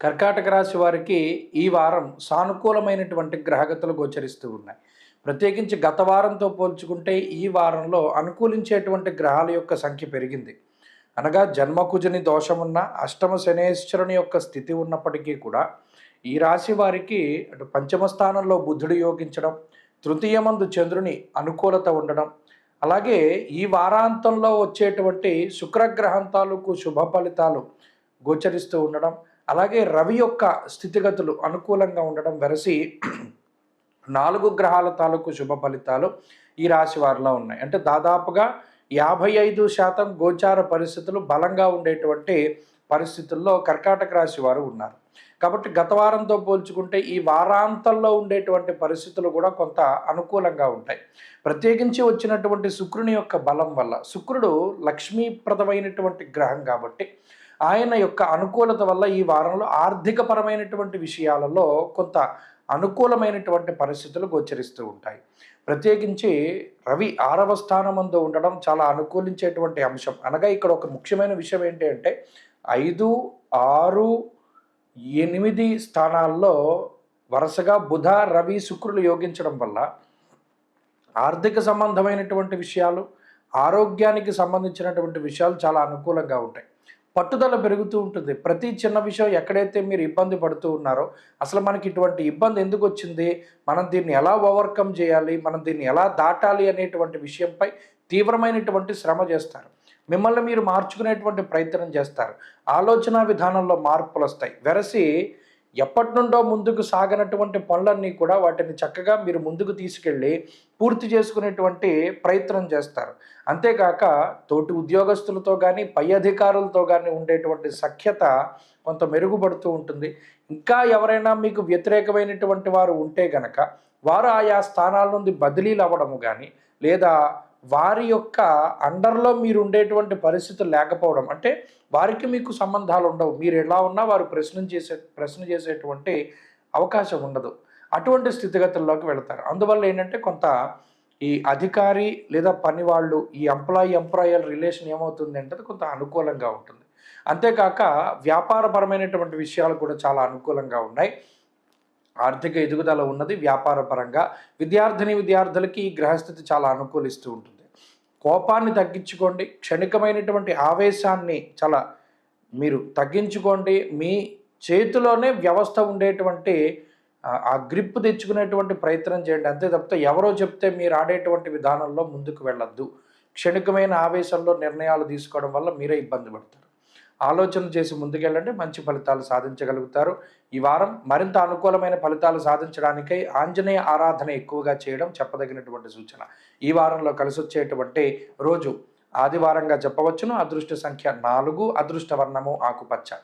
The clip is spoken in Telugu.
కర్కాటక రాశి వారికి ఈ వారం సానుకూలమైనటువంటి గ్రహగతులు గోచరిస్తూ ఉన్నాయి. ప్రత్యేకించి గత వారంతో పోల్చుకుంటే ఈ వారంలో అనుకూలించేటువంటి గ్రహాల యొక్క సంఖ్య పెరిగింది. అనగా జన్మకుజుని దోషమున్న అష్టమ శనేశ్వరుని యొక్క స్థితి ఉన్నప్పటికీ కూడా ఈ రాశి వారికి అటు పంచమ స్థానంలో బుద్ధుడు యోగించడం తృతీయమందు చంద్రుని అనుకూలత ఉండడం అలాగే ఈ వారాంతంలో వచ్చేటువంటి శుక్రగ్రహం తాలూకు శుభ ఫలితాలు గోచరిస్తూ ఉండడం అలాగే రవి యొక్క స్థితిగతులు అనుకూలంగా ఉండడం వెరసి నాలుగు గ్రహాల తాలూకు శుభ ఫలితాలు ఈ రాశి వారిలో ఉన్నాయి. అంటే దాదాపుగా యాభై ఐదు శాతం గోచార పరిస్థితులు బలంగా ఉండేటువంటి పరిస్థితుల్లో కర్కాటక రాశి వారు ఉన్నారు. కాబట్టి గత వారంతో పోల్చుకుంటే ఈ వారాంతంలో ఉండేటువంటి పరిస్థితులు కూడా కొంత అనుకూలంగా ఉంటాయి. ప్రత్యేకించి వచ్చినటువంటి శుక్రుని యొక్క బలం వల్ల శుక్రుడు లక్ష్మీప్రదమైనటువంటి గ్రహం కాబట్టి ఆయన యొక్క అనుకూలత వల్ల ఈ వారంలో ఆర్థికపరమైనటువంటి విషయాలలో కొంత అనుకూలమైనటువంటి పరిస్థితులు గోచరిస్తూ ఉంటాయి. ప్రత్యేకించి రవి ఆరవ స్థానమందు ఉండడం చాలా అనుకూలించేటువంటి అంశం. అనగా ఇక్కడ ఒక ముఖ్యమైన విషయం ఏంటి అంటే ఐదు ఆరు ఎనిమిది స్థానాల్లో వరుసగా బుధ రవి శుక్రులు యోగించడం వల్ల ఆర్థిక సంబంధమైనటువంటి విషయాలు ఆరోగ్యానికి సంబంధించినటువంటి విషయాలు చాలా అనుకూలంగా ఉంటాయి. పట్టుదల పెరుగుతూ ఉంటుంది. ప్రతి చిన్న విషయం ఎక్కడైతే మీరు ఇబ్బంది పడుతూ ఉన్నారో అసలు మనకి ఇటువంటి ఇబ్బంది ఎందుకు వచ్చింది? మనం దీన్ని ఎలా ఓవర్కమ్ చేయాలి? మనం దీన్ని ఎలా దాటాలి అనేటువంటి విషయంపై తీవ్రమైనటువంటి శ్రమ చేస్తారు. మిమ్మల్ని మీరు మార్చుకునేటువంటి ప్రయత్నం చేస్తారు. ఆలోచన విధానంలో మార్పులు వస్తాయి వెరసి ఎప్పటి నుండో ముందుకు సాగనటువంటి పనులన్నీ కూడా వాటిని చక్కగా మీరు ముందుకు తీసుకెళ్ళి పూర్తి చేసుకునేటువంటి ప్రయత్నం చేస్తారు. అంతేకాక తోటి ఉద్యోగస్తులతో కానీ పై అధికారులతో కానీ ఉండేటువంటి సఖ్యత కొంత మెరుగుపడుతూ ఉంటుంది. ఇంకా ఎవరైనా మీకు వ్యతిరేకమైనటువంటి వారు ఉంటే గనక వారు ఆయా స్థానాల నుండి బదిలీలు అవ్వడము కానీ లేదా వారి యొక్క అండర్లో మీరు ఉండేటువంటి పరిస్థితులు లేకపోవడం అంటే వారికి మీకు సంబంధాలు ఉండవు. మీరు ఎలా ఉన్నా వారు ప్రశ్న చేసే ప్రశ్న చేసేటువంటి అవకాశం ఉండదు. అటువంటి స్థితిగతుల్లోకి వెళతారు. అందువల్ల ఏంటంటే కొంత ఈ అధికారి లేదా పని వాళ్ళు ఈ ఎంప్లాయీ ఎంప్లాయర్ రిలేషన్ ఏమవుతుంది అంటే కొంత అనుకూలంగా ఉంటుంది. అంతేకాక వ్యాపారపరమైనటువంటి విషయాలు కూడా చాలా అనుకూలంగా ఉన్నాయి. ఆర్థిక ఎదుగుదల ఉన్నది వ్యాపారపరంగా. విద్యార్థిని విద్యార్థులకి ఈ గ్రహస్థితి చాలా అనుకూలిస్తూ ఉంటుంది. కోపాన్ని తగ్గించుకోండి. క్షణికమైనటువంటి ఆవేశాన్ని చాలా మీరు తగ్గించుకోండి. మీ చేతిలోనే వ్యవస్థ ఉండేటువంటి ఆ గ్రిప్ తెచ్చుకునేటువంటి ప్రయత్నం చేయండి. అంతే తప్పితే ఎవరో చెప్తే మీరు ఆడేటువంటి విధానంలో ముందుకు వెళ్ళొద్దు. క్షణికమైన ఆవేశంలో నిర్ణయాలు తీసుకోవడం వల్ల మీరే ఇబ్బంది పడతారు. ఆలోచన చేసి ముందుకెళ్ళండి. మంచి ఫలితాలు సాధించగలుగుతారు. ఈ వారం మరింత అనుకూలమైన ఫలితాలు సాధించడానికై ఆంజనేయ ఆరాధన ఎక్కువగా చేయడం చెప్పదగినటువంటి సూచన. ఈ వారంలో కలిసి వచ్చేటువంటి రోజు ఆదివారంగా చెప్పవచ్చును. అదృష్ట సంఖ్య నాలుగు అదృష్ట వర్ణము ఆకుపచ్చ.